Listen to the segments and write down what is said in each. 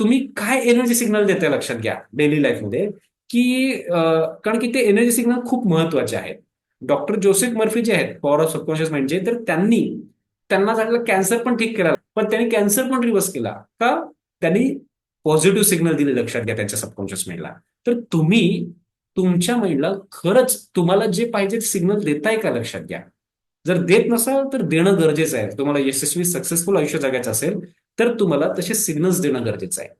तुम्ही काय energy signal देताय लक्षात घ्या डेली लाईफमध्ये की कारण की ते एनर्जी सिग्नल खूप महत्त्वाचे आहेत. डॉक्टर जोसेफ मर्फी जे आहेत पॉवर ऑफ सबकॉन्शियस म्हणजे तर त्यांनी त्यांना झालेला कॅन्सर पण ठीक केला. पण त्यांनी कॅन्सर पण रिव्हर्स केला. का? त्यांनी पॉझिटिव्ह सिग्नल दिले लक्षात घ्या त्यांच्या सबकॉन्शियस माइंडला तर तुम्ही तुमच्या माइंडला खरंच तुम्हाला जे पाहिजे सिग्नल देताय का लक्षात घ्या? जर देत नसाल तर देणं गरजेचं आहे. तुम्हाला यशस्वी सक्सेसफुल आयुष्य जगायचं असेल तर तुम्हाला तसे सिग्नल्स देणं गरजेचं आहे.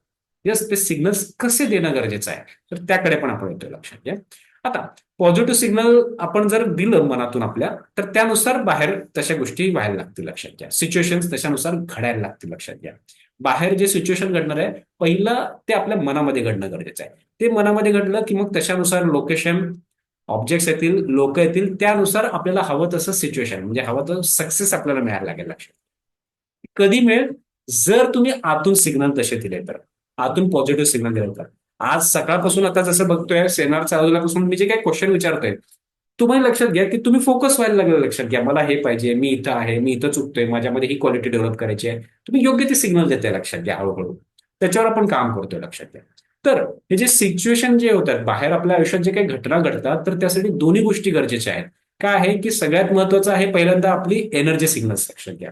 यस ते सिग्नल्स कसे देणं गरजेचं आहे? तर त्याकडे पण आपण येतोय लक्षात घ्या. आता पॉझिटिव्ह सिग्नल आपण जर दिलं मनातून आपल्या तर त्यानुसार बाहेर तशा गोष्टी व्हायला लागतील लक्षात घ्या. सिच्युएशन तशानुसार घडायला लागतील लक्षात घ्या. बाहेर जे सिच्युएशन घडणार आहे पहिलं ते आपल्या मनामध्ये घडणं गरजेचं आहे. ते मनामध्ये घडलं की मग तशानुसार लोकेशन ऑब्जेक्ट्स येतील लोक येतील त्यानुसार आपल्याला हवं तसं सिच्युएशन म्हणजे हवं तसं सक्सेस आपल्याला मिळायला लागेल लक्षात. कधी मिळेल? जर तुम्ही आतून सिग्नल तसे दिले तर आतून पॉझिटिव्ह सिग्नल दिले तर. आज सकाळपासून आता जसं बघतोय सेमिनार चालवल्यापासून मी जे काही क्वेश्चन विचारतोय तुम्हाला लक्षात घ्या की तुम्ही फोकस व्हायला लागले लक्षात घ्या. मला हे पाहिजे मी इथं आहे मी इथं चुकतोय माझ्यामध्ये ही क्वालिटी डेव्हलप करायची आहे. तुम्ही योग्य ते सिग्नल देताय लक्षात घ्या हळूहळू. त्याच्यावर आपण काम करतोय लक्षात घ्या. तर हे जे सिच्युएशन जे होतात बाहेर आपल्या आयुष्यात जे काही घटना घडतात तर त्यासाठी दोन्ही गोष्टी गरजेच्या आहेत. काय आहे की सगळ्यात महत्वाचं आहे पहिल्यांदा आपली एनर्जी सिग्नल्स लक्षात घ्या.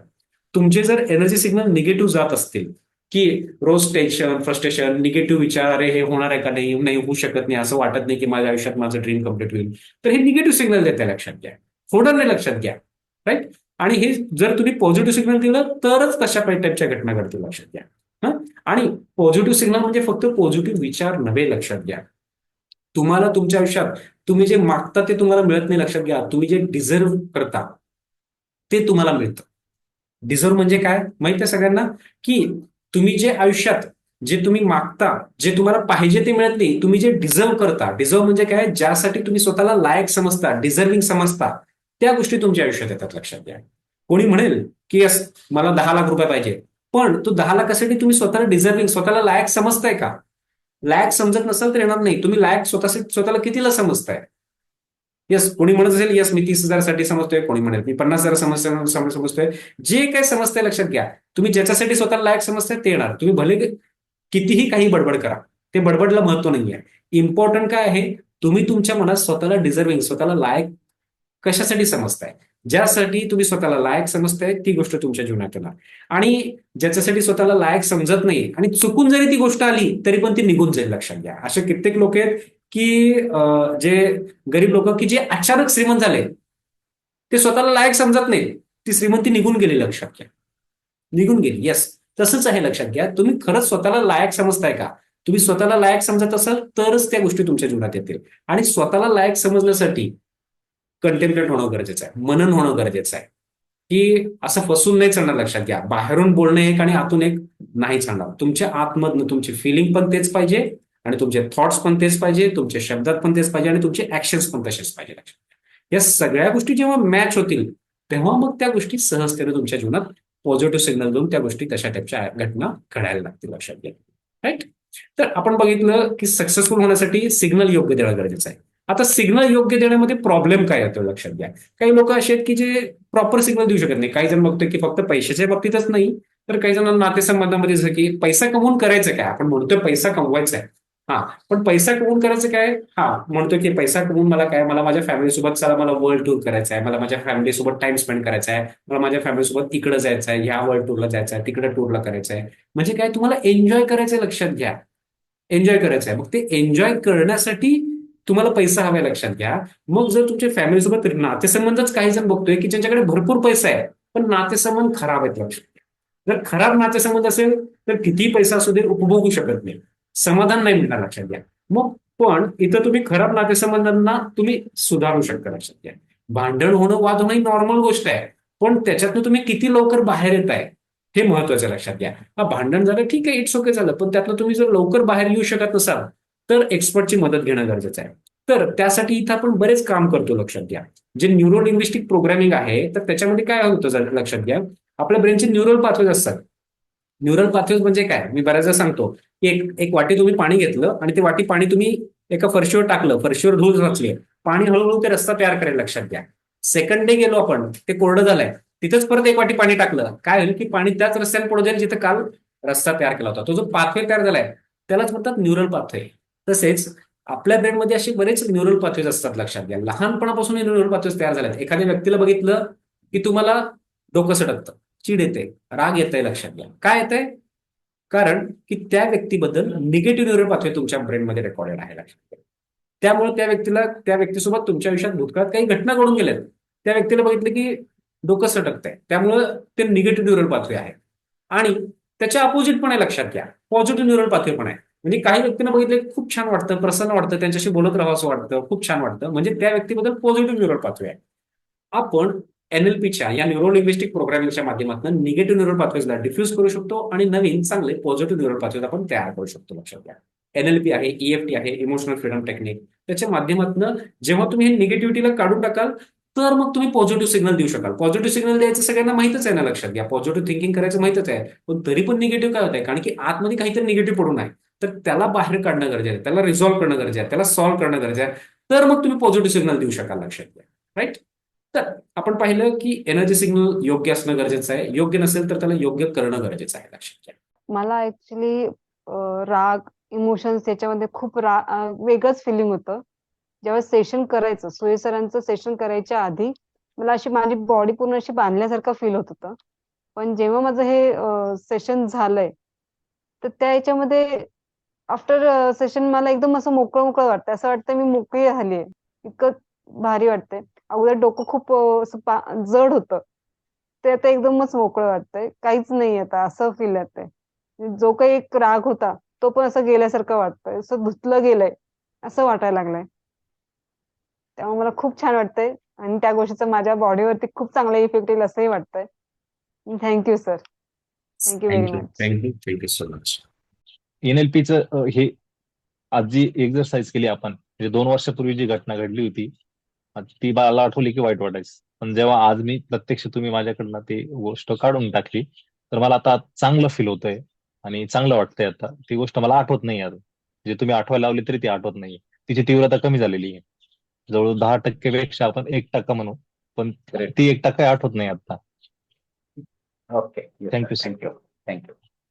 तुमचे जर एनर्जी सिग्नल निगेटिव्ह जात असतील की रोज टेन्शन फ्रस्ट्रेशन निगेटिव्ह विचार अरे हे होणार आहे का नाही? नाही होऊ शकत नाही. असं वाटत नाही की माझ्या आयुष्यात माझं ड्रीम कंप्लीट होईल. तर हे निगेटिव्ह सिग्नल देते लक्षात घ्या. होणार नाही लक्षात घ्या. राईट आणि हे जर तुम्ही पॉझिटिव्ह सिग्नल दिलं तरच तशा टाईपच्या घटना घडतील लक्षात घ्या. हा? आणि पॉझिटिव्ह सिग्नल म्हणजे फक्त पॉझिटिव्ह विचार नव्हे लक्षात घ्या. तुम्हाला तुमच्या आयुष्यात तुम्ही जे मागता ते तुम्हाला मिळत नाही लक्षात घ्या. तुम्ही जे डिझर्व करता ते तुम्हाला मिळतं. डिझर्व म्हणजे काय? माहिती आहे सगळ्यांना? की तुम्ही जे आयुष्यात जे तुम्ही मागता जे तुम्हाला पाहिजे ते मिळत नाही तुम्ही जे डिझर्व करता डिझर्व म्हणजे काय? ज्यासाठी तुम्ही स्वतःला लायक समजता डिझर्विंग समजता त्या गोष्टी तुमच्या आयुष्यात येतात लक्षात घ्या. कोणी म्हणेल की यस मला दहा लाख रुपये पाहिजे. पण तो दहा लाखासाठी तुम्ही स्वतःला डिझर्विंग स्वतःला लायक समजताय का? लायक समजत नसाल तर येणार नाही. तुम्ही लायक स्वतः स्वतःला कितीला समजताय? येस कोणी म्हणत असेल येस मी तीस हजारसाठी समजतोय कोणी म्हणेल मी पन्नास हजार समस्या समजतोय. जे काय समजतंय लक्षात घ्या. तुम्ही ज्याच्यासाठी स्वतःला लायक समजताय ते येणार. तुम्ही भले कितीही काही बडबड करा ते बडबडला महत्त्व नाहीये. इम्पॉर्टंट काय आहे तुम्ही तुमच्या मनात स्वतःला डिझर्विंग स्वतःला लायक कशासाठी समजताय? ज्यासाठी तुम्ही स्वतःला लायक समजताय ती गोष्ट तुमच्या जीवनात येणार. आणि ज्याच्यासाठी स्वतःला लायक समजत नाही आणि चुकून जरी ती गोष्ट आली तरी पण ती निघून जाईल लक्षात घ्या. असे कित्येक लोक आहेत की जे गरीब लोक की जे अचानक श्रीमंत झाले ते स्वतःला लायक समजत नाही ती श्रीमंती निघून गेली लक्षात घ्या. निघून गेली येस तसंच आहे लक्षात घ्या. तुम्ही खरंच स्वतःला लायक समजताय का? तुम्ही स्वतःला लायक समजत असाल तरच त्या गोष्टी तुमच्या जीवनात येतील. आणि स्वतःला लायक समजण्यासाठी कंटेम्प्लेट होणं गरजेचं आहे. मनन होणं गरजेचं आहे. की असं फसून नाही चालणार लक्षात घ्या. बाहेरून बोलणं एक आणि आतून एक नाही चालणार. तुमच्या आतमधनं तुमची फिलिंग पण तेच पाहिजे आणि तुमचे थॉट्स पण तेच पाहिजे तुमच्या शब्दात पण तेच पाहिजे आणि तुमचे ऍक्शन्स पण तसेच पाहिजे. लक्षात या सगळ्या गोष्टी जेव्हा मॅच होतील तेव्हा मग त्या गोष्टी सहजतेने तुमच्या जीवनात पॉझिटिव्ह सिग्नल देऊन त्या गोष्टी तशा टाईपच्या घटना घडायला लागतील लक्षात घ्या राईट तर आपण बघितलं की सक्सेसफुल होण्यासाठी सिग्नल योग्य देणं गरजेचं आहे. आता सिग्नल योग्य देण्यामध्ये प्रॉब्लेम काय येतो लक्षात घ्या. काही लोक असे आहेत की जे प्रॉपर सिग्नल देऊ शकत नाही. काही जण बघतोय की फक्त पैशाच्या बाबतीतच नाही तर काही जणांना नातेसंबंधामध्ये जसं की पैसा कमवून करायचं काय? आपण म्हणतोय पैसा कमवायचा आहे. हा पण पैसा कमवून करायचं काय? हा म्हणतोय की पैसा कमवून मला काय? मला माझ्या फॅमिली सोबत चला मला वर्ल्ड टूर करायचा आहे. मला माझ्या फॅमिली सोबत टाइम स्पेंड करायचा आहे. मला माझ्या फॅमिली सोबत जायचं आहे ह्या वर्ल्ड टूरला जायचं आहे तिकडे टूरला करायचं आहे. म्हणजे काय? तुम्हाला एन्जॉय करायचं आहे लक्षात घ्या. एन्जॉय करायचं आहे. मग ते एन्जॉय करण्यासाठी तुम्हाला पैसा हवाय लक्षात घ्या. मग जर तुमच्या फॅमिली सोबत नातेसंबंधच काही जण बघतोय की ज्यांच्याकडे भरपूर पैसा आहे पण नातेसंबंध खराब आहेत लक्षात घ्या. जर खराब नातेसंबंध असेल तर किती पैसा असू दे उपभोगू शकत नाही. समाधान नाही मिळणार लक्षात घ्या. मग पण इथं तुम्ही खराब नातेसंबंधांना तुम्ही सुधारू शकता लक्षात घ्या. भांडण होणं वाद होणं ही नॉर्मल गोष्ट आहे. पण त्याच्यातनं तुम्ही किती लवकर बाहेर येत आहे हे महत्वाचं लक्षात घ्या. हा भांडण झालं ठीक आहे इट्स ओके झालं. पण त्यातनं तुम्ही जर लवकर बाहेर येऊ शकत नसाल तर एक्सपर्टची मदत घेणं गरजेचं आहे. तर त्यासाठी इथं आपण बरेच काम करतो लक्षात घ्या. जे न्यूरो लिंग्विस्टिक प्रोग्रामिंग आहे तर त्याच्यामध्ये काय होतं लक्षात घ्या. आपल्या ब्रेनचे न्यूरल पाथवेज असतात. न्यूरल पाथवेज म्हणजे काय? मी बऱ्याचदा सांगतो की एक एक वाटी तुम्ही पाणी घेतलं आणि ते वाटी पाणी तुम्ही एका फरशीवर टाकलं फरशीवर धूळ रचली पाणी हळूहळू ते रस्ता तयार करेल लक्षात घ्या. सेकंड डे गेलो आपण ते कोरडं झालंय. तिथंच परत एक वाटी पाणी टाकलं. काय होईल की पाणी त्याच रस्त्याने पुढे जाईल जिथं काल रस्ता तयार केला होता. तो जो पाथवे तयार झालाय त्यालाच म्हणतात न्यूरल पाथवे तसेच आपल्या ब्रेनमध्ये असे बरेच न्यूरल पाथवेज असतात लक्षात घ्या. लहानपणापासून हे न्यूरल पाथवेज तयार झालेत एखाद्या व्यक्तीला बघितलं की तुम्हाला डोकं सडकतं. चीड येते राग येते लक्षात घ्या. काय येतंय? कारण की त्या व्यक्तीबद्दल निगेटिव्ह न्यूरल पाथवे तुमच्या ब्रेनमध्ये रेकॉर्डेड आहे लक्षात घ्या. त्यामुळे त्या व्यक्तीला त्या व्यक्तीसोबत तुमच्या आयुष्यात भूतकाळात काही घटना घडून गेल्यात. त्या व्यक्तीला बघितलं की डोकं सटकतंय. त्यामुळं ते निगेटिव्ह न्यूरल पाथवे आहे. आणि त्याच्या अपोजिट पण आहे लक्षात घ्या. पॉझिटिव्ह न्यूरल पाथवे पण आहे. म्हणजे काही व्यक्तींना बघितले खूप छान वाटतं प्रसन्न वाटतं त्यांच्याशी बोलत राहावं असं वाटतं खूप छान वाटतं. म्हणजे त्या व्यक्तीबद्दल पॉझिटिव्ह न्यूरल पाथवे आहे. आपण एनएलपीच्या या न्यूरो लिंग्विस्टिक प्रोग्रामिंगच्या माध्यमातून निगेटिव्ह न्यूरल पाथवेजला डिफ्यूज करू शकतो आणि नवीन चांगले पॉझिटिव्ह न्यूरल पाथवेज आपण तयार करू शकतो लक्षात घ्या. एनएलपी आहे ईएफटी आहे इमोशनल फ्रीडम टेक्निक त्याच्या माध्यमातून जेव्हा तुम्ही हे निगेटिव्हिटीला काढून टाकाल तर मग तुम्ही पॉझिटिव्ह सिग्नल देऊ शकाल. पॉझिटिव्ह सिग्नल द्यायचं सगळ्यांना माहितच आहे ना लक्षात घ्या. पॉझिटिव्ह थिंकिंग करायचं माहितच आहे. पण तरी पण निगेटिव्ह काय होत आहे? कारण की आतमध्ये काहीतरी निगेटिव्ह पडून आहे. तर त्याला बाहेर काढणं गरजेचं आहे. त्याला रिझॉल्व्ह करणं गरजेचं आहे. त्याला सॉल्व्ह करणं गरजेचं आहे. तर मग तुम्ही पॉझिटिव्ह सिग्नल देऊ शकाल लक्षात घ्या. राईट तर आपण पाहिलं की एनर्जी सिग्नल योग्य असणं गरजेचं आहे. योग्य नसेल तर त्याला योग्य करणं गरजेचं आहे लक्षात घ्या. मला ऍक्च्युली राग इमोशन्स याच्यामध्ये खूप रा वेगळंच फिलिंग होतं. जेव्हा सेशन करायचं सुये सरांचं सेशन करायच्या आधी मला अशी माझी बॉडी पूर्ण अशी बांधल्यासारखं फील होत होतं. पण जेव्हा माझं हे सेशन झालंय तर त्या याच्यामध्ये आफ्टर सेशन मला एकदम असं मोकळं मोकळं वाटतं असं वाटतं मी मोकळी झालीये. इतकं भारी वाटतंय. अगोदर डोकं खूप जड होतं. ते आता एकदमच मोकळं वाटतंय. काहीच नाही आता असं फील येतंय जो काही एक राग होता तो पण असं गेल्यासारखं वाटतंय. असं धुतलं गेलंय असं वाटायला लागलंय. त्यामुळे मला खूप छान वाटतंय. आणि त्या गोष्टीचा माझ्या बॉडीवरती खूप चांगला इफेक्ट येईल असंही वाटतंय. Thank you sir thank you very much thank you thank you so much एनएलपीचं हे आज जी एक्सरसाइज केली आपण. म्हणजे दोन वर्षापूर्वी जी घटना घडली होती ती मला आठवली की वाईट वाटायचं. पण जेव्हा आज मी प्रत्यक्ष तुम्ही माझ्याकडनं ती गोष्ट काढून टाकली तर मला आता चांगलं फील होतंय आणि चांगलं वाटतंय आता. ती गोष्ट मला आठवत नाही आता जे तुम्ही आठवायला लावली तरी ती आठवत नाही. तिची तीव्रता कमी झालेली आहे. जवळ दहा टक्केपेक्षा आपण एक टक्का म्हणू पण ती एक टक्का आठवत नाही आता. Okay sir. Thank you thank you